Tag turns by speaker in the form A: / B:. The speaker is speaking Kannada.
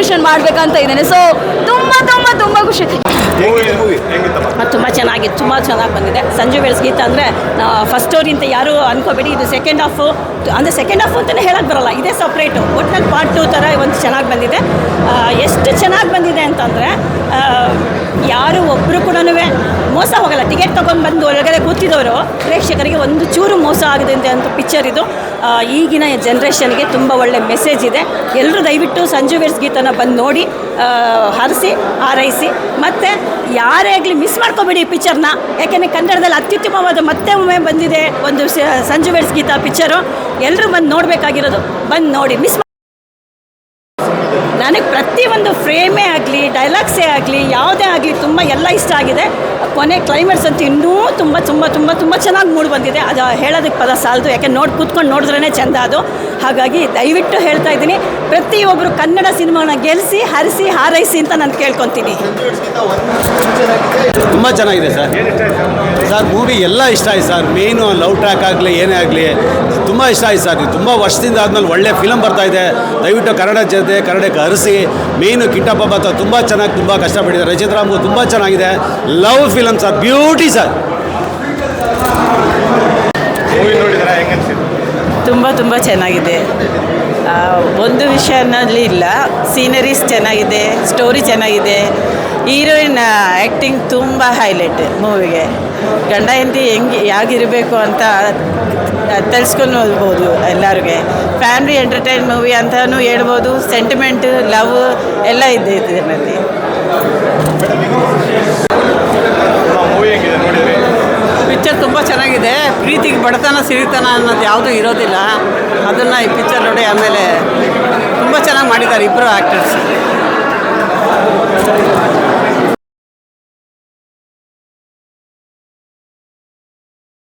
A: ಸೆಲೆಬ್ರೇಷನ್ ಮಾಡ್ಬೇಕಂತ ಇದ್ದೇನೆ. ಸೊ ತುಂಬ ತುಂಬ ತುಂಬ ಖುಷಿ.
B: ತುಂಬ ಚೆನ್ನಾಗಿತ್ತು ತುಂಬ ಚೆನ್ನಾಗಿ ಬಂದಿದೆ. ಸಂಜು ಬೆಳಸ್ ಗೀತ ಅಂದರೆ ಫಸ್ಟ್ ಸ್ಟೋರಿ ಅಂತ ಯಾರು ಅನ್ಕೋಬೇಡಿ. ಇದು ಸೆಕೆಂಡ್ ಹಾಫು ಅಂದರೆ ಸೆಕೆಂಡ್ ಹಾಫ್ ಅಂತಲೇ ಹೇಳಕ್ಕೆ ಬರಲ್ಲ. ಇದೇ ಸಪ್ರೇಟು ಒಟ್ಟಿನಲ್ಲಿ ಪಾರ್ಟ್ ಟು ಥರ ಒಂದು ಚೆನ್ನಾಗಿ ಬಂದಿದೆ. ಎಷ್ಟು ಚೆನ್ನಾಗಿ ಬಂದಿದೆ ಅಂತಂದರೆ ಯಾರು ಒಬ್ಬರು ಕೂಡ ಮೋಸ ಹೋಗಲ್ಲ. ಟಿಕೆಟ್ ತೊಗೊಂಡು ಬಂದು ಒಳಗಡೆ ಕೂತಿದವರು ಪ್ರೇಕ್ಷಕರಿಗೆ ಒಂದು ಚೂರು ಮೋಸ ಆಗಿದೆ ಅಂತ ಪಿಕ್ಚರ್ ಇದು. ಈಗಿನ ಜನ್ರೇಷನ್ಗೆ ತುಂಬ ಒಳ್ಳೆ ಮೆಸೇಜ್ ಇದೆ. ಎಲ್ಲರೂ ದಯವಿಟ್ಟು ಸಂಜು ವೇರ್ಸ್ ಗೀತನ ಬಂದು ನೋಡಿ ಹರಿಸಿ, ಹಾರೈಸಿ. ಮತ್ತು ಯಾರೇ ಆಗಲಿ ಮಿಸ್ ಮಾಡ್ಕೋಬೇಡಿ ಈ ಪಿಕ್ಚರ್ನ ಯಾಕೆಂದರೆ ಕನ್ನಡದಲ್ಲಿ ಅತ್ಯುತ್ತಮವಾದ ಮತ್ತೆ ಒಮ್ಮೆ ಬಂದಿದೆ ಒಂದು ಸಂಜು ವೇರ್ಸ್ ಗೀತ ಪಿಕ್ಚರು ಎಲ್ಲರೂ ಬಂದು ನೋಡಬೇಕಾಗಿರೋದು. ಬಂದು ನೋಡಿ ಮಿಸ್ ಪ್ರತಿಯೊಂದು ಫ್ರೇಮೇ ಆಗಲಿ ಡೈಲಾಗ್ಸೇ ಆಗಲಿ, ಯಾವುದೇ ಆಗಲಿ ತುಂಬ ಎಲ್ಲ ಇಷ್ಟ ಆಗಿದೆ. ಕೊನೆ ಕ್ಲೈಮ್ಯಾಕ್ಸ್ ಅಂತೂ ಇನ್ನೂ ತುಂಬ ತುಂಬ ತುಂಬ ತುಂಬ ಚೆನ್ನಾಗಿ ಮೂಡಿ ಬಂದಿದೆ. ಅದು ಹೇಳೋದಕ್ಕೆ ಪದ ಸಾಲದು, ಯಾಕೆ ನೋಡಿ, ಕೂತ್ಕೊಂಡು ನೋಡಿದ್ರೇ ಚೆಂದ ಅದು. ಹಾಗಾಗಿ ದಯವಿಟ್ಟು ಹೇಳ್ತಾ ಇದ್ದೀನಿ ಪ್ರತಿಯೊಬ್ಬರು ಕನ್ನಡ ಸಿನಿಮಾನ ಗೆಲ್ಲಿಸಿ ಹರಿಸಿ, ಹಾರೈಸಿ ಅಂತ ನಾನು ಕೇಳ್ಕೊತೀನಿ.
C: ತುಂಬ ಚೆನ್ನಾಗಿದೆ ಸರ್. ಸರ್ ಮೂವಿ ಎಲ್ಲ ಇಷ್ಟ ಆಯ್ತು ಸರ್. ಮೇಯ್ನು ಲವ್ ಟ್ರ್ಯಾಕ್ ಆಗಲಿ, ಏನೇ ಆಗಲಿ, ತುಂಬ ಇಷ್ಟ ಆಯ್ತು ಸರ್. ತುಂಬ ವರ್ಷದಿಂದ ಆದಮೇಲೆ ಒಳ್ಳೆ ಫಿಲಮ್ ಬರ್ತಾ ಇದೆ. ದಯವಿಟ್ಟು ಕನ್ನಡ ಜೊತೆ ಕನ್ನಡಕ್ಕೆ ಅರಸಿ. ಮೇನು, ಕಿಟ್ಟಪ್ಪ ಬತ್ತ ತುಂಬ ಚೆನ್ನಾಗಿ, ತುಂಬ ಕಷ್ಟಪಟ್ಟಿದ್ದಾರೆ. ರಚಿತ್ ರಾಮ್ಗೂ ತುಂಬ ಚೆನ್ನಾಗಿದೆ. Love film sir. Beauty sir.
D: ತುಂಬ ತುಂಬ ಚೆನ್ನಾಗಿದೆ. ಒಂದು ವಿಷಯನಲ್ಲಿ ಇಲ್ಲ. ಸೀನರೀಸ್ ಚೆನ್ನಾಗಿದೆ ಸ್ಟೋರಿ ಚೆನ್ನಾಗಿದೆ. ಹೀರೋಯಿನ್ ಆ್ಯಕ್ಟಿಂಗ್ ತುಂಬ ಹೈಲೈಟ್ ಮೂವಿಗೆ ಗಂಡ, ಹೆಂಡತಿ ಹೆಂಗೆ ಯಾಗಿರಬೇಕು ಅಂತ ತರಿಸ್ಕೊಂಡು ಹೋಗ್ಬೋದು ಎಲ್ಲರಿಗೆ. ಫ್ಯಾಮಿಲಿ ಎಂಟರ್ಟೈನ್ ಮೂವಿ ಅಂತಲೂ ಹೇಳ್ಬೋದು. ಸೆಂಟಿಮೆಂಟ್ ಲವ್ ಎಲ್ಲ ಇದೆ ಇದರಲ್ಲಿ
E: ಮೂವಿ ಹೆಂಗಿದೆ ನೋಡಿದ್ರಿ
D: ಪಿಕ್ಚರ್ ಚೆನ್ನಾಗಿದೆ ಪ್ರೀತಿಗೆ ಬಡತನ, ಸಿರಿತನ ಅನ್ನೋದು ಯಾವುದೂ ಇರೋದಿಲ್ಲ. ಅದನ್ನು ಈ ಪಿಕ್ಚರ್ ನೋಡಿ ಆಮೇಲೆ ತುಂಬ ಚೆನ್ನಾಗಿ ಮಾಡಿದ್ದಾರೆ ಇಬ್ಬರು ಆ್ಯಕ್ಟರ್ಸ್